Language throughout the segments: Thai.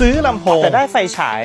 ซื้อลำโพงแต่ได้ไฟฉาย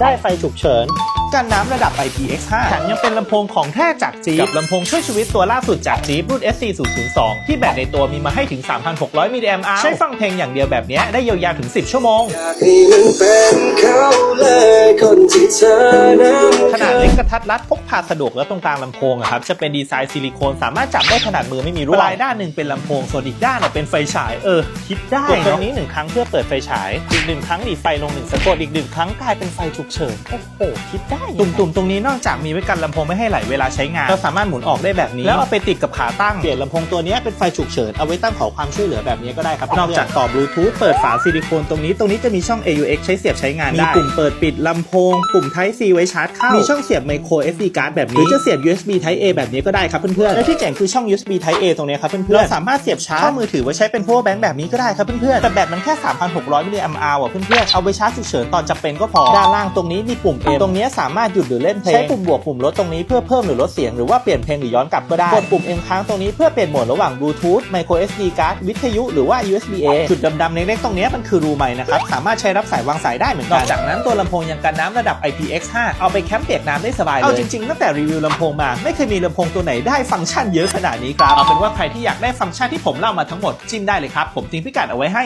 ได้ไฟฉุกเฉิน กันน้ำระดับ IPX5 แถมยังเป็นลำโพงของแท้จากจีบกับลำโพงช่วยชีวิตตัวล่าสุดจากจีบรุ่น SC002 ที่แบตในตัวมีมาให้ถึง 3,600 มิลลิแอมป์ใช้ฟังเพลงอย่างเดียวแบบเนี้ยได้ยาวๆถึง 10 ชั่วโมงอยากให้มันเป็นเขาเลยคนที่เธอนั้น ขนาดเล็กกระทัดรัดพก พาสะดวกแล้วตรงกลางลำโพงอะครับจะเป็นดีไซน์ซิลิโคนสามารถจับได้ขนาดมือไม่มีรั่วปลายด้านหนึ่งเป็นลำโพงส่วนอีกด้านอะเป็นไฟฉายเออคิดได้กดตรเนาะงนี้หนึ่งครั้งเพื่อเปิดไฟฉายอีกหนึ่งครั้งหนีไฟลงหนึ่งสะกดอีกหนึ่งครั้งกลายเป็นไฟฉุกเฉินโอ้โหคิดได้ยังไงตุ่มๆตรงนี้นอกจากมีไว้กันลำโพงไม่ให้ไหลเวลาใช้งานเราสามารถหมุนออกได้แบบนี้ แล้วเอาไปติดกับขาตั้งเปลี่ยนลำโพงตัวนี้เป็นไฟฉุกเฉินเอาไว้ตั้งขอความช่วยเหลือแบบนี้ก็ได้ครับนอกจากต่อบลูทูธเปิดฝาซิลิโคนตรงนี้ตรงนี้จะมีช่อง AUX ใช้เสียบใช้งานได้มีปุ่มเปิดปิดลำโพงปุ่ม Type C ไว้ชาร์จเข้ามีช่องเสียบ micro SD card แบบหรืนี้อจะเสียบ USB Type A แบบนี้ก็ได้ครับเพื่อนๆและที่เจ๋งคือช่อง USB Type A ตรงนี้ครับเพื่อนๆเราสามารถเสียบชาร์จเข้ามือถือไว้ใช้เป็น power bank แบบนี้ก็ได้ครับเพื่อนๆแต่แบตมันแค่ 3,600มิลลิแอมป์อะเพื่อนๆเอาไปชาร์จฉุกเฉินตอนจำเป็นก็พอด้านล่างตรงนี้มีปุ่ม M ตรงนี้สามารถหยุดหรือเล่นเพลงใช้ปุ่มบวกปุ่มลดตรงนี้เพื่อเพิ่มหรือลดเสียงหรือว่าเปลี่ยนเพลงหรือย้อนกลับก็ได้กดปุ่ม M ค้างตรงนี้เพื่อเปลี่ยนโหมดระหว่าง Bluetooth Micro SD card วิทยุหรือว่า USB A จุดดำๆเล็กๆตรงนี้มันคือรูไมค์นะครับสามารถใช้รับสายวางสายได้เหมือนกันนอกจากนั้นตัวลำโพงยังกันน้ำระดับ IPX5 เอาไปแคมป์เปียกน้ำได้สบายเลยเอาจริงๆตั้งแต่รีวิวลำโพงมา ไม่เคยมีลำโพงตัวไหนได้ฟังก์ชันเยอะขนาดนี้ครับเอาเป็นว่าใครที่อยากได้ฟังก์ชันที่ผมเล่ามาทั้งหมดจิ้มได้เลยครับผมทิ้งพิกัดเอาไว้ให้